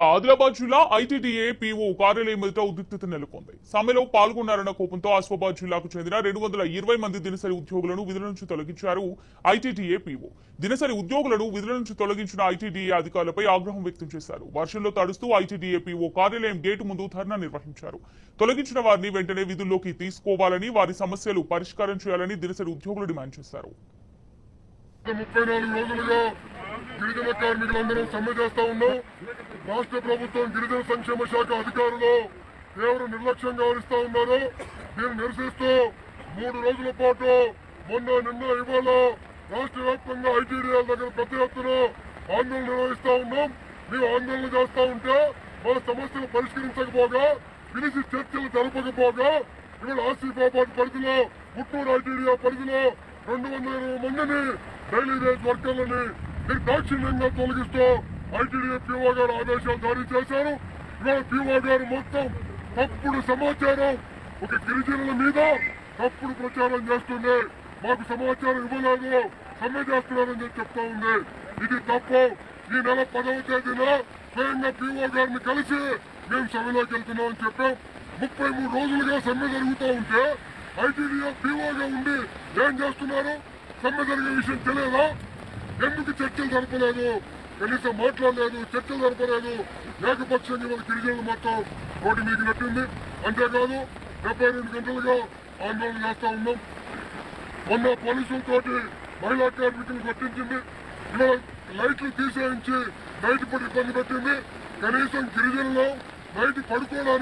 ఆదిలాబాద్ జిల్లా ITDA PO కార్యాలయం ఎదుట ఉద్రిక్తత నెలకొంది. సమ్మెలో పాల్గొన్నారన్న కోపంతో ఆసిఫాబాద్ జిల్లాకు చెందిన రెండు వందల ఇరవై మంది దినసరి ఉద్యోగులను విధుల నుంచి తొలగించారు ఐటీడీఏ పీఓ. దినసరి ఉద్యోగులను విధుల నుంచి తొలగించిన ఐటీడీఏ అధికారులపై ఆగ్రహం వ్యక్తం చేశారు. వర్షంలో తడుస్తూ ఐటీడీఏ పీఓ కార్యాలయం గేటు ముందు ధర్నా నిర్వహించారు. తొలగించిన వారిని వెంటనే విధుల్లోకి తీసుకోవాలని వారి సమస్యలు పరిష్కారం చేయాలని దినసరి ఉద్యోగులు డిమాండ్ చేశారు. గిరిజన కార్మికులందరూ సమ్మె చేస్తా ఉన్నాం. రాష్ట్ర ప్రభుత్వం గిరిజన సంక్షేమ శాఖ అధికారులు తీవ్ర నిర్లక్ష్యంగా వ్యవహరిస్తా ఉన్నారు దీన్ని నిరసిస్తూ మూడు రోజుల పాటు మొన్న నిన్న ఇవాళ రాష్ట్ర వ్యాప్తంగా ఐటీడీఎల దగ్గర పెద్ద ఎత్తున ఆందోళన నిర్వహిస్తా ఉన్నాం. మేము ఆందోళన చేస్తా ఉంటే మన సమస్యలు పరిష్కరించకపోగా పిలిచి చర్చలు జరపకపోగా ఇవాళ ఆసిఫాబాద్ పరిధిలో గుంటూరు ఐటీడీఆ పరిధిలో రెండు వందల ఇరవై మందిని డైలీ వేజ్ వర్కర్లని నిర్దాక్షిణ్యంగా తొలగిస్తూ ఐటీడీఏ పీఓ గారు ఆదేశాలు జారీ చేశారు. ఇవాళ పీఓ గారు మొత్తం తప్పుడు సమాచారం ఒక గిరిజనుల మీద తప్పుడు ప్రచారం చేస్తుంది. మాకు సమాచారం ఇవ్వలేదు సమ్మె చేస్తున్నారని చెప్పి చెప్తా ఉంది. ఇది తప్పు. ఈ నెల పదవ తేదీన స్వయంగా పీఓ గారిని కలిసి మేము సమ్మెలోకి వెళ్తున్నామని చెప్పాం ముప్పై మూడు రోజులుగా సమ్మె జరుగుతూ ఉంటే ఐటీడీఏ పీఓగా ఉండి ఏం చేస్తున్నారు? సమ్మె జరిగే విషయం తెలియదా? ఎందుకు చర్చలు జరపలేదు? కనీసం మాట్లాడలేదు చర్చలు జరపలేదు. ఏకపక్షంగా మన గిరిజనులు మొత్తం రోడ్డు మీకు నట్టింది అంతేకాదు డెబ్బై రెండు గంటలుగా ఆందోళన చేస్తూ ఉన్నాం. మొన్న పోలీసులతోటి మహిళా కార్మికులు కొట్టించింది ఇవాళ లైట్లు తీసేయించి నైట్ పడి ఇబ్బంది పెట్టింది. కనీసం గిరిజనులు నైట్ పడుకోవడానికి